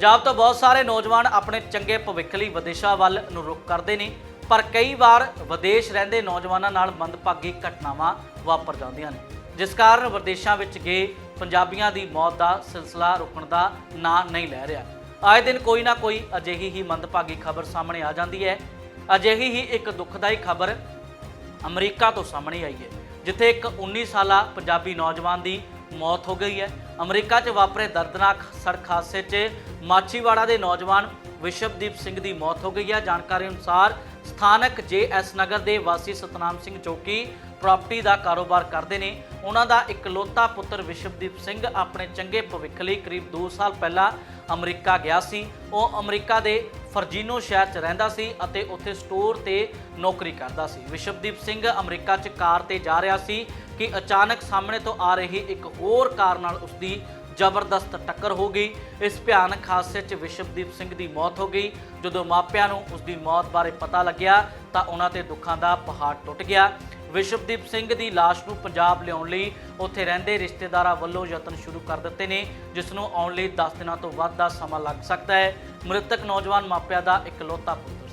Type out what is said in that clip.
ਪੰਜਾਬ ਤੋਂ ਬਹੁਤ ਸਾਰੇ ਨੌਜਵਾਨ ਆਪਣੇ ਚੰਗੇ ਭਵਿੱਖ ਲਈ ਵਿਦੇਸ਼ਾਂ ਵੱਲ ਨੂੰ ਰੁਖ ਕਰਦੇ ਨੇ, ਪਰ ਕਈ ਵਾਰ ਵਿਦੇਸ਼ ਰਹਿੰਦੇ ਨੌਜਵਾਨਾਂ ਨਾਲ ਮੰਦਭਾਗੀ ਘਟਨਾਵਾਂ ਵਾਪਰ ਜਾਂਦੀਆਂ ਨੇ। ਜਿਸ ਕਾਰਨ ਵਿਦੇਸ਼ਾਂ ਵਿੱਚ ਗਏ ਪੰਜਾਬੀਆਂ ਦੀ ਮੌਤ ਦਾ ਸਿਲਸਿਲਾ ਰੁਕਣ ਦਾ ਨਾਂ ਨਹੀਂ ਲੈ ਰਿਹਾ। ਆਏ ਦਿਨ ਕੋਈ ਨਾ ਕੋਈ ਅਜਿਹੀ ਹੀ ਮੰਦਭਾਗੀ ਖਬਰ ਸਾਹਮਣੇ ਆ ਜਾਂਦੀ ਹੈ। ਅਜਿਹੀ ਹੀ ਇੱਕ ਦੁਖਦਾਈ ਖਬਰ ਅਮਰੀਕਾ ਤੋਂ ਸਾਹਮਣੇ ਆਈ ਹੈ, ਜਿੱਥੇ ਇੱਕ 19 ਸਾਲਾ ਪੰਜਾਬੀ ਨੌਜਵਾਨ ਦੀ ਮੌਤ ਹੋ ਗਈ ਹੈ। ਅਮਰੀਕਾ 'ਚ ਵਾਪਰੇ ਦਰਦਨਾਕ ਸੜਕ ਹਾਦਸੇ 'ਚ ਮਾਛੀਵਾੜਾ ਦੇ ਨੌਜਵਾਨ ਵਿਸ਼ਵਦੀਪ ਸਿੰਘ ਦੀ ਮੌਤ ਹੋ ਗਈ ਹੈ। ਜਾਣਕਾਰੀ ਅਨੁਸਾਰ ਸਥਾਨਕ ਜੇਐਸ ਨਗਰ ਦੇ ਵਾਸੀ ਸਤਨਾਮ ਸਿੰਘ ਜੋ ਕਿ ਪ੍ਰਾਪਰਟੀ ਦਾ ਕਾਰੋਬਾਰ ਕਰਦੇ ਨੇ, ਉਹਨਾਂ ਦਾ ਇਕਲੌਤਾ ਪੁੱਤਰ ਵਿਸ਼ਵਦੀਪ ਸਿੰਘ ਆਪਣੇ ਚੰਗੇ ਭਵਿੱਖ ਲਈ ਕਰੀਬ 2 ਸਾਲ ਪਹਿਲਾਂ ਅਮਰੀਕਾ ਗਿਆ ਸੀ। ਉਹ ਅਮਰੀਕਾ ਦੇ ਫਰਜੀਨੋ ਸ਼ਹਿਰ 'ਚ ਰਹਿੰਦਾ ਸੀ ਅਤੇ ਉੱਥੇ ਸਟੋਰ ਤੇ ਨੌਕਰੀ ਕਰਦਾ ਸੀ। ਵਿਸ਼ਵਦੀਪ ਸਿੰਘ ਅਮਰੀਕਾ 'ਚ ਕਾਰ ਤੇ ਜਾ ਰਿਹਾ ਸੀ। ਕਿ ਅਚਾਨਕ ਸਾਹਮਣੇ ਤੋਂ ਆ ਰਹੀ ਇੱਕ ਹੋਰ ਕਾਰ ਨਾਲ ਉਸਦੀ ਜ਼ਬਰਦਸਤ ਟੱਕਰ ਹੋ ਗਈ। ਇਸ ਭਿਆਨਕ ਹਾਦਸੇ 'ਚ ਵਿਸ਼ਵਦੀਪ ਸਿੰਘ ਦੀ ਮੌਤ ਹੋ ਗਈ। ਜਦੋਂ ਮਾਪਿਆਂ ਨੂੰ ਉਸ ਦੀ ਮੌਤ ਬਾਰੇ ਪਤਾ ਲੱਗਿਆ, ਤਾਂ ਉਹਨਾਂ ਤੇ ਦੁੱਖਾਂ ਦਾ ਪਹਾੜ ਟੁੱਟ ਗਿਆ। ਵਿਸ਼ਵਦੀਪ ਸਿੰਘ ਦੀ ਲਾਸ਼ ਨੂੰ ਪੰਜਾਬ ਲਿਆਉਣ ਲਈ ਉੱਥੇ ਰਹਿੰਦੇ ਰਿਸ਼ਤੇਦਾਰਾਂ ਵੱਲੋਂ ਯਤਨ ਸ਼ੁਰੂ ਕਰ ਦਿੱਤੇ ਨੇ, ਜਿਸ ਨੂੰ ਆਉਣ ਲਈ 10 ਦਿਨਾਂ ਤੋਂ ਵੱਧ ਦਾ ਸਮਾਂ ਲੱਗ ਸਕਦਾ ਹੈ। ਮ੍ਰਿਤਕ ਨੌਜਵਾਨ ਮਾਪਿਆਂ ਦਾ ਇਕਲੌਤਾ ਪੁੱਤਰ